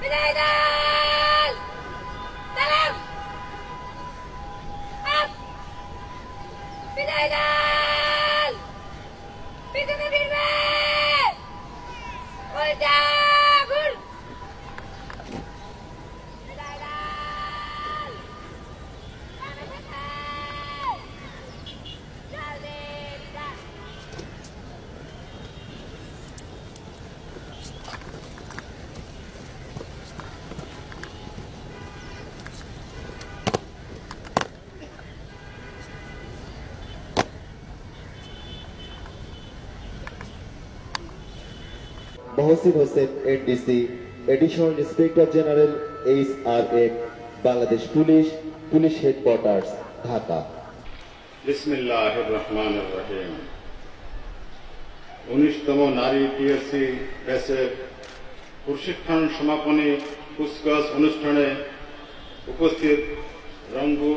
Pidaydan! Pidaydan! Pidaydan! Pidaydan! Mohsin Hossain, NDC additional inspector general H R M Bangladesh police police headquarters Dhaka বিসমিল্লাহ রহমান রহিম। উনিশতম নারী TSC ব্যাচের প্রশিক্ষণ সমাপনী কুচকাওয়াজ অনুষ্ঠানে উপস্থিত রংপুর